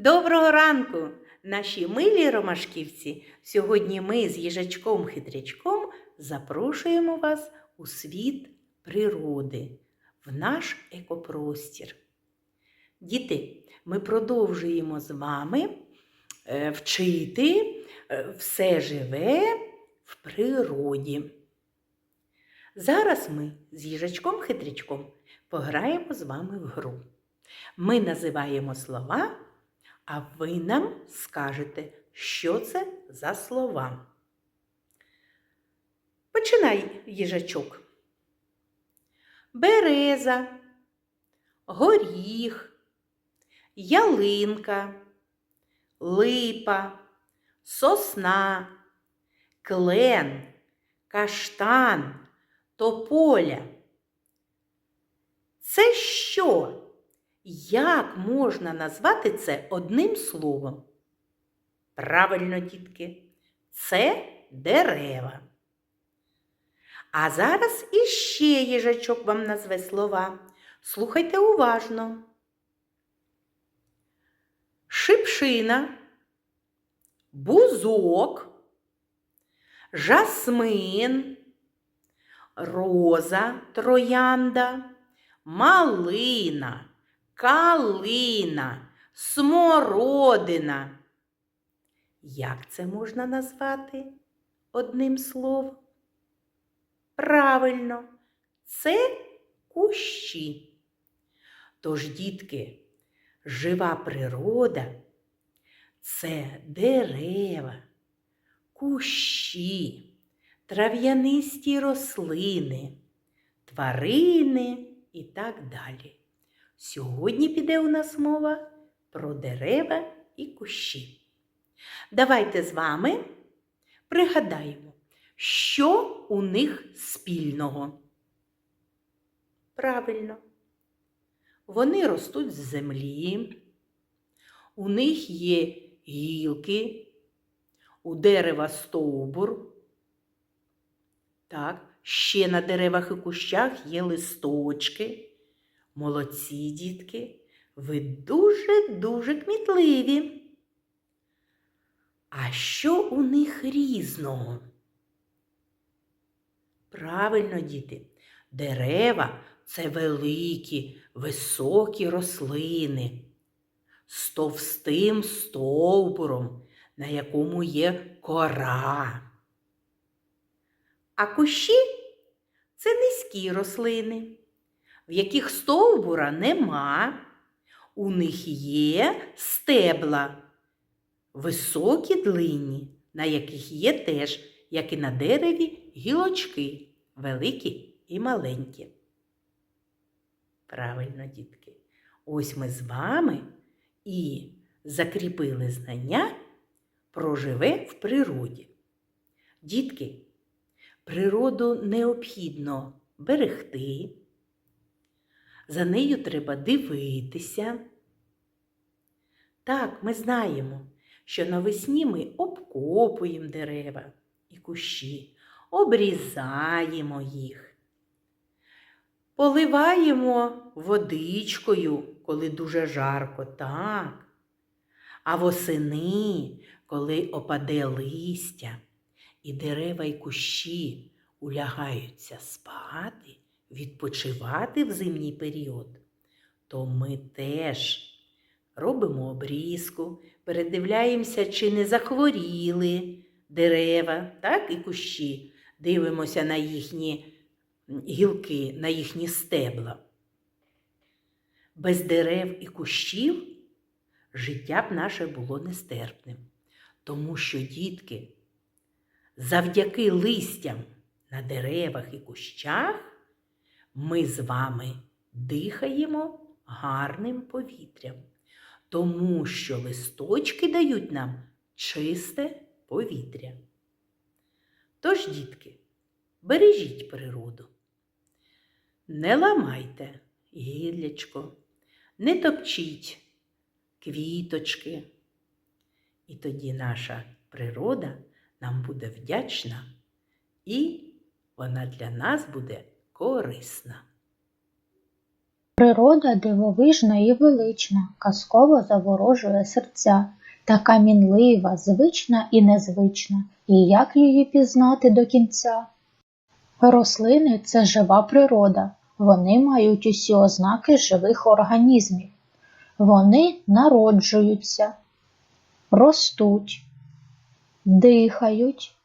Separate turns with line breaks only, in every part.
Доброго ранку, наші милі ромашківці! Сьогодні ми з їжачком-хитрячком запрошуємо вас у світ природи, в наш екопростір. Діти, ми продовжуємо з вами е, вчити е, все живе в природі. Зараз ми з їжачком-хитрячком пограємо з вами в гру. Ми називаємо слова, а ви нам скажете, що це за слова. Починай, їжачок. Береза, горіх, ялинка, липа, сосна, клен, каштан, тополя. Це що? Як можна назвати це одним словом? Правильно, дітки, це дерева. А зараз іще їжачок вам назве слова. Слухайте уважно. Шипшина, бузок, жасмин, роза троянда, малина калина, смородина. Як це можна назвати одним словом? Правильно, це кущі. Тож, дітки, жива природа це дерева, кущі, трав'янисті рослини, тварини і так далі. Сьогодні піде у нас мова про дерева і кущі. Давайте з вами пригадаємо, що у них спільного. Правильно, вони ростуть з землі, у них є гілки, у дерева стовбур. Так, ще на деревах і кущах є листочки. Молодці, дітки, ви дуже-дуже кмітливі. А що у них різного? Правильно, діти, дерева це великі, високі рослини з товстим стовбуром, на якому є кора. А кущі це низькі рослини в яких стовбура нема, у них є стебла, високі длинні, на яких є теж, як і на дереві, гілочки, великі і маленькі. Правильно, дітки, ось ми з вами і закріпили знання про живе в природі. Дітки, природу необхідно берегти. За нею треба дивитися. Так, ми знаємо, що навесні ми обкопуємо дерева і кущі, обрізаємо їх, поливаємо водичкою, коли дуже жарко, так. А восени, коли опаде листя, і дерева і кущі улягаються спати відпочивати в зимній період, то ми теж робимо обрізку, передивляємося, чи не захворіли дерева, так, і кущі, дивимося на їхні гілки, на їхні стебла. Без дерев і кущів життя б наше було нестерпним, тому що дітки завдяки листям на деревах і кущах ми з вами дихаємо гарним повітрям, тому що листочки дають нам чисте повітря. Тож, дітки, бережіть природу. Не ламайте гіллячко, не топчіть квіточки. І тоді наша природа нам буде вдячна і вона для нас буде корисна.
Природа дивовижна і велична, казково заворожує серця, така мінлива, звична і незвична, і як її пізнати до кінця? Рослини це жива природа, вони мають усі ознаки живих організмів. Вони народжуються, ростуть, дихають,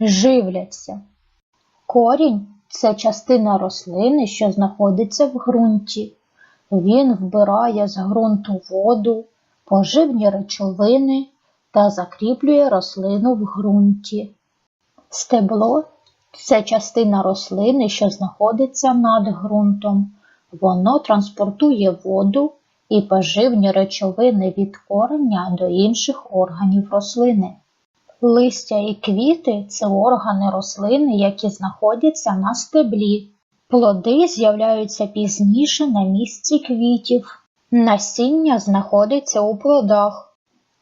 живляться. Корінь це частина рослини, що знаходиться в ґрунті. Він вбирає з ґрунту воду, поживні речовини та закріплює рослину в ґрунті. Стебло це частина рослини, що знаходиться над ґрунтом. Воно транспортує воду і поживні речовини від кореня до інших органів рослини. Листя і квіти це органи рослини, які знаходяться на стеблі. Плоди з'являються пізніше на місці квітів. Насіння знаходиться у плодах.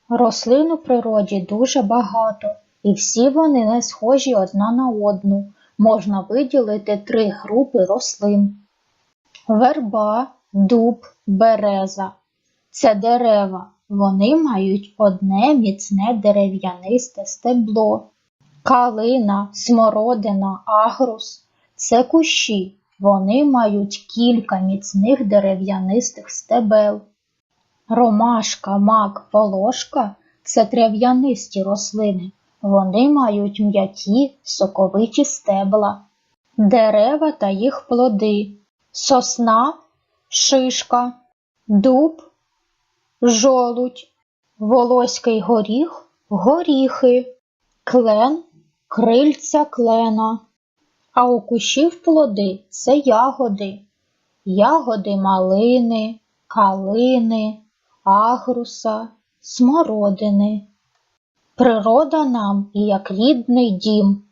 Рослин у природі дуже багато, і всі вони не схожі одна на одну. Можна виділити три групи рослин: верба, дуб, береза. Це дерева. Вони мають одне міцне дерев'янисте стебло. Калина, смородина, агрус це кущі. Вони мають кілька міцних дерев'янистих стебел. Ромашка, мак, волошка це трав'янисті рослини. Вони мають м'які, соковиті стебла. Дерева та їх плоди. Сосна, шишка, дуб, жолудь, волоський горіх, горіхи, клен, крильця клена. А у кущів плоди це ягоди, ягоди малини, калини, агруса, смородини. Природа нам як рідний дім.